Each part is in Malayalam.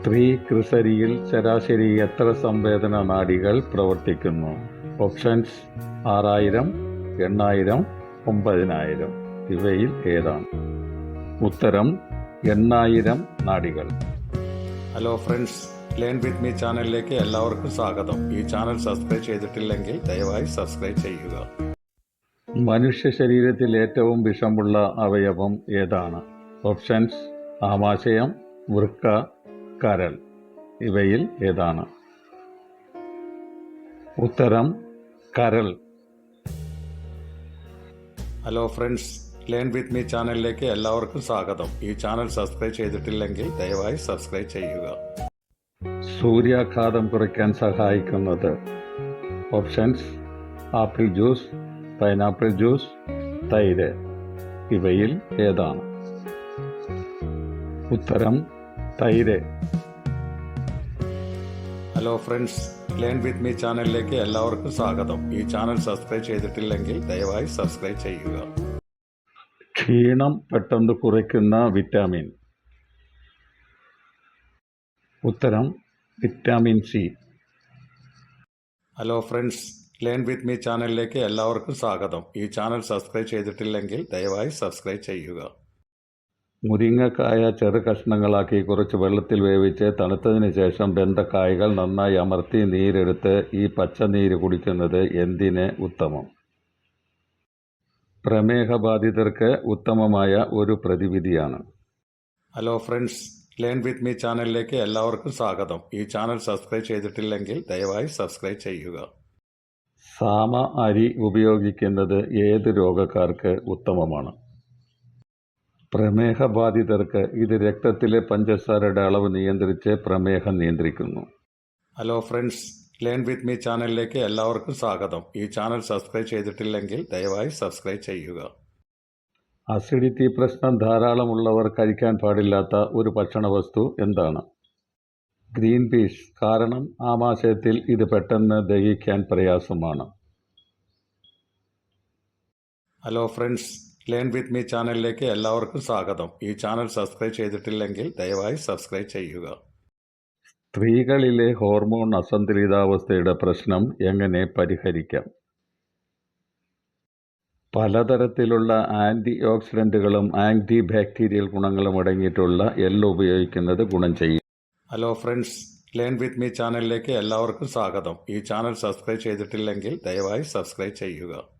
സ്ത്രീ ക്രിസരിയിൽ ശരാശരി എത്ര സംവേദന നാഡികൾ പ്രവർത്തിക്കുന്നു? ഓപ്ഷൻസ് ആറായിരം എണ്ണായിരം ഒമ്പതിനായിരം. ഇവയിൽ ഏതാണ്? ഉത്തരം എണ്ണായിരം നാഡികൾ hello friends learn with me ചാനലിലേക്ക് എല്ലാവർക്കും സ്വാഗതം. ഈ ചാനൽ സബ്സ്ക്രൈബ് ചെയ്തിട്ടില്ലെങ്കിൽ ദയവായി സബ്സ്ക്രൈബ് ചെയ്യുക. മനുഷ്യ ശരീരത്തിൽ ഏറ്റവും വിഷമുള്ള അവയവം ഏതാണ്? ഓപ്ഷൻസ് ആമാശയം വൃക്ക കരൾ. ഇവയിൽ ഏതാണ്? ഉത്തരം കരൾ. Hello friends learn with me ചാനലിലേക്ക് എല്ലാവർക്കും സ്വാഗതം. ഈ ചാനൽ സബ്സ്ക്രൈബ് ചെയ്തിട്ടില്ലെങ്കിൽ ദയവായി സബ്സ്ക്രൈബ് ചെയ്യുക. സൂര്യാഘാതം കുറയ്ക്കാൻ സഹായിക്കുന്നത് options apple juice pineapple juice തൈര്. ഇവയിൽ ഏതാണ്? ഉത്തരം തൈര്. Hello friends learn with me ചാനലിലേക്ക് എല്ലാവർക്കും സ്വാഗതം. ഈ ചാനൽ സബ്സ്ക്രൈബ് ചെയ്തിട്ടില്ലെങ്കിൽ ദയവായി സബ്സ്ക്രൈബ് ചെയ്യുക. ക്ഷീണം പെട്ടെന്ന് കുറയ്ക്കുന്ന വിറ്റാമിൻ ഉത്തരം vitamin C hello friends learn with me ചാനലിലേക്ക് എല്ലാവർക്കും സ്വാഗതം. ഈ ചാനൽ സബ്സ്ക്രൈബ് ചെയ്തിട്ടില്ലെങ്കിൽ ദയവായി സബ്സ്ക്രൈബ് ചെയ്യുക. മുരിങ്ങക്കായ ചെറു കഷ്ണങ്ങളാക്കി കുറച്ച് വെള്ളത്തിൽ വേവിച്ച് തണുത്തതിന് ശേഷം വെന്ത കായകൾ നന്നായി അമർത്തി നീരെടുത്ത് ഈ പച്ച നീര് കുടിക്കുന്നത് എന്തിന് ഉത്തമം? പ്രമേഹബാധിതർക്ക് ഉത്തമമായ ഒരു പ്രതിവിധിയാണ്. Hello friends learn with me ചാനലിലേക്ക് എല്ലാവർക്കും സ്വാഗതം. ഈ ചാനൽ സബ്സ്ക്രൈബ് ചെയ്തിട്ടില്ലെങ്കിൽ ദയവായി സബ്സ്ക്രൈബ് ചെയ്യുക. സാമ അരി ഉപയോഗിക്കുന്നത് ഏത് രോഗക്കാർക്ക് ഉത്തമമാണ്? പ്രമേഹബാധിതർക്ക് ഇത് രക്തത്തിലെ പഞ്ചസാരയുടെ അളവ് നിയന്ത്രിച്ച് പ്രമേഹം നിയന്ത്രിക്കുന്നു. Hello friends learn with me ചാനലിലേക്ക് എല്ലാവർക്കും സ്വാഗതം. ഈ ചാനൽ സബ്സ്ക്രൈബ് ചെയ്തിട്ടില്ലെങ്കിൽ ദയവായി സബ്സ്ക്രൈബ് ചെയ്യുക. അസിഡിറ്റി പ്രശ്നം ധാരാളമുള്ളവർ കഴിക്കാൻ പാടില്ലാത്ത ഒരു ഭക്ഷണ വസ്തു എന്താണ്? ഗ്രീൻ പീസ് കാരണം ആമാശയത്തിൽ ഇത് പെട്ടെന്ന് ദഹിക്കാൻ പ്രയാസമാണ്. Hello friends learn with me ചാനലിലേക്ക് എല്ലാവർക്കും സ്വാഗതം. ഈ ചാനൽ സബ്സ്ക്രൈബ് ചെയ്തിട്ടില്ലെങ്കിൽ ദയവായി സബ്സ്ക്രൈബ് ചെയ്യുക. സ്ത്രീകളിലെ ഹോർമോൺ അസന്തുലിതാവസ്ഥയുടെ പ്രശ്നം എങ്ങനെ പരിഹരിക്കാം? പലതരത്തിലുള്ള ആന്റി ഓക്സിഡന്റുകളും ആന്റി ബാക്ടീരിയൽ ഗുണങ്ങളും അടങ്ങിയിട്ടുള്ള എല്ലാം ഉപയോഗിക്കുന്നത് ഗുണം ചെയ്യും. Hello friends learn with me ചാനലിലേക്ക് എല്ലാവർക്കും സ്വാഗതം. ഈ ചാനൽ സബ്സ്ക്രൈബ് ചെയ്തിട്ടില്ലെങ്കിൽ ദയവായി സബ്സ്ക്രൈബ് ചെയ്യുക.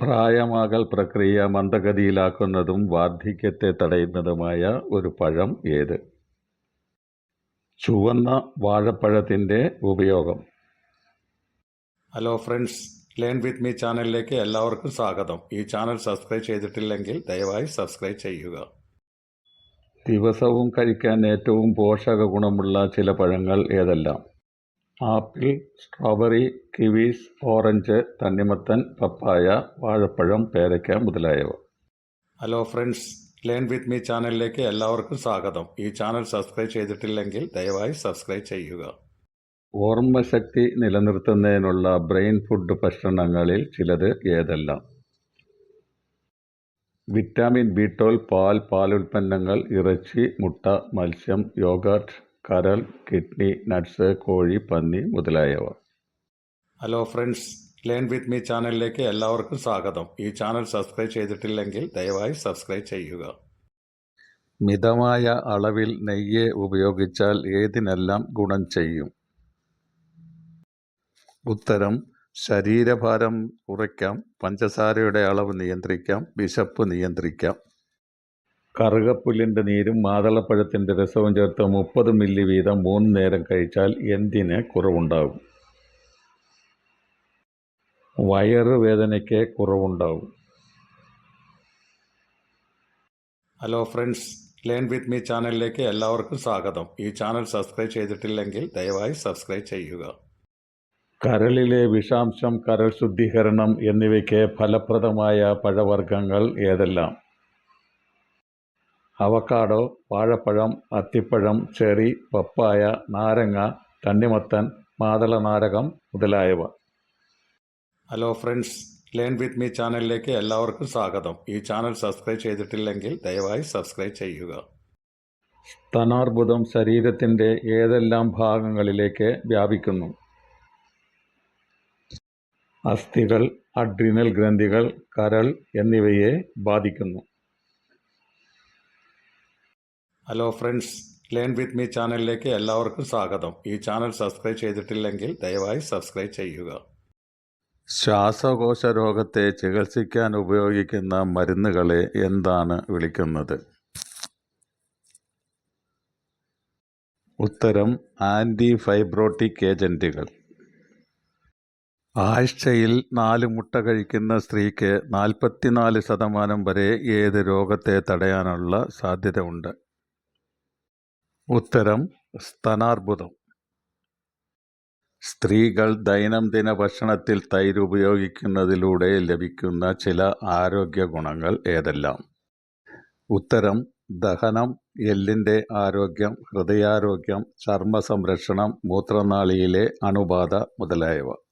പ്രായമാകൽ പ്രക്രിയ മന്ദഗതിയിലാക്കുന്നതും വാർദ്ധക്യത്തെ തടയുന്നതുമായ ഒരു പഴം ഏത്? ചുവന്ന വാഴപ്പഴത്തിന്റെ ഉപയോഗം. Hello friends learn with me ചാനലിലേക്ക് എല്ലാവർക്കും സ്വാഗതം. ഈ ചാനൽ സബ്സ്ക്രൈബ് ചെയ്തിട്ടില്ലെങ്കിൽ ദയവായി സബ്സ്ക്രൈബ് ചെയ്യുക. ദിവസവും കഴിക്കാൻ ഏറ്റവും പോഷക ഗുണമുള്ള ചില പഴങ്ങൾ ഏതെല്ലാം? ആപ്പിൾ സ്ട്രോബെറി കിവീസ് ഓറഞ്ച് തണ്ണിമത്തൻ പപ്പായ വാഴപ്പഴം പേരയ്ക്ക മുതലായവ. Hello friends learn with me ചാനലിലേക്ക് എല്ലാവർക്കും സ്വാഗതം. ഈ ചാനൽ സബ്സ്ക്രൈബ് ചെയ്തിട്ടില്ലെങ്കിൽ ദയവായി സബ്സ്ക്രൈബ് ചെയ്യുക. ഓർമ്മശക്തി നിലനിർത്തുന്നതിനുള്ള ബ്രെയിൻ ഫുഡ് ഭക്ഷണങ്ങളിൽ ചിലത് ഏതെല്ലാം? വിറ്റാമിൻ ബി ട്വൽവ് പാൽ പാലുൽപ്പന്നങ്ങൾ ഇറച്ചി മുട്ട മത്സ്യം യോഗർട്ട് കരൾ കിഡ്നി നട്ട്സ് കോഴി പന്നി മുതലായവ. Hello friends learn with me ചാനലിലേക്ക് എല്ലാവർക്കും സ്വാഗതം. ഈ ചാനൽ സബ്സ്ക്രൈബ് ചെയ്തിട്ടില്ലെങ്കിൽ ദയവായി സബ്സ്ക്രൈബ് ചെയ്യുക. മിതമായ അളവിൽ നെയ്യ് ഉപയോഗിച്ചാൽ ഏതിനെല്ലാം ഗുണം ചെയ്യും? ഉത്തരം ശരീരഭാരം കുറയ്ക്കാം പഞ്ചസാരയുടെ അളവ് നിയന്ത്രിക്കാം വിശപ്പ് നിയന്ത്രിക്കാം. കറുകപ്പുല്ലിന്റെ നീരും മാതളപ്പഴത്തിന്റെ രസവും ചേർത്ത് മുപ്പത് മില്ലി വീതം മൂന്ന് നേരം കഴിച്ചാൽ എന്തിന് കുറവുണ്ടാകും വയറുവേദനയ്ക്ക് കുറവുണ്ടാകും hello friends learn with me ചാനലിലേക്ക് എല്ലാവർക്കും സ്വാഗതം. ഈ ചാനൽ സബ്സ്ക്രൈബ് ചെയ്തിട്ടില്ലെങ്കിൽ ദയവായി സബ്സ്ക്രൈബ് ചെയ്യുക. കരളിലെ വിഷാംശം കരൾ ശുദ്ധീകരണം എന്നിവയ്ക്ക് ഫലപ്രദമായ പഴവർഗങ്ങൾ ഏതെല്ലാം? അവക്കാഡോ വാഴപ്പഴം അത്തിപ്പഴം ചെറി പപ്പായ നാരങ്ങ തണ്ണിമത്തൻ മാതളനാരകം മുതലായവ. Hello friends learn with me ചാനലിലേക്ക് എല്ലാവർക്കും സ്വാഗതം. ഈ ചാനൽ സബ്സ്ക്രൈബ് ചെയ്തിട്ടില്ലെങ്കിൽ ദയവായി സബ്സ്ക്രൈബ് ചെയ്യുക. സ്തനാർബുദം ശരീരത്തിന്റെ ഏതെല്ലാം ഭാഗങ്ങളിലേക്ക് വ്യാപിക്കുന്നു? അസ്ഥികൾ അഡ്രിനൽ ഗ്രന്ഥികൾ കരൾ എന്നിവയെ ബാധിക്കുന്നു. Hello friends learn with me ചാനലിലേക്ക് എല്ലാവർക്കും സ്വാഗതം. ഈ ചാനൽ സബ്സ്ക്രൈബ് ചെയ്തിട്ടില്ലെങ്കിൽ ദയവായി സബ്സ്ക്രൈബ് ചെയ്യുക. ശ്വാസകോശ രോഗത്തെ ചികിത്സിക്കാൻ ഉപയോഗിക്കുന്ന മരുന്നുകളെ എന്താണ് വിളിക്കുന്നത്? ഉത്തരം ആന്റി ഫൈബ്രോട്ടിക് ഏജന്റുകൾ ആഴ്ചയിൽ നാല് മുട്ട കഴിക്കുന്ന സ്ത്രീക്ക് നാൽപ്പത്തിനാല് ശതമാനം വരെ ഏത് രോഗത്തെ തടയാനുള്ള സാധ്യത ഉണ്ട് ഉത്തരം സ്തനാർബുദം. സ്ത്രീകൾ ദൈനംദിന ഭക്ഷണത്തിൽ തൈര് ഉപയോഗിക്കുന്നതിലൂടെ ലഭിക്കുന്ന ചില ആരോഗ്യ ഗുണങ്ങൾ ഏതെല്ലാം? ഉത്തരം ദഹനം എല്ലിന്റെ ആരോഗ്യം ഹൃദയാരോഗ്യം ചർമ്മ സംരക്ഷണം മൂത്രനാളിയിലെ അണുബാധ മുതലായവ.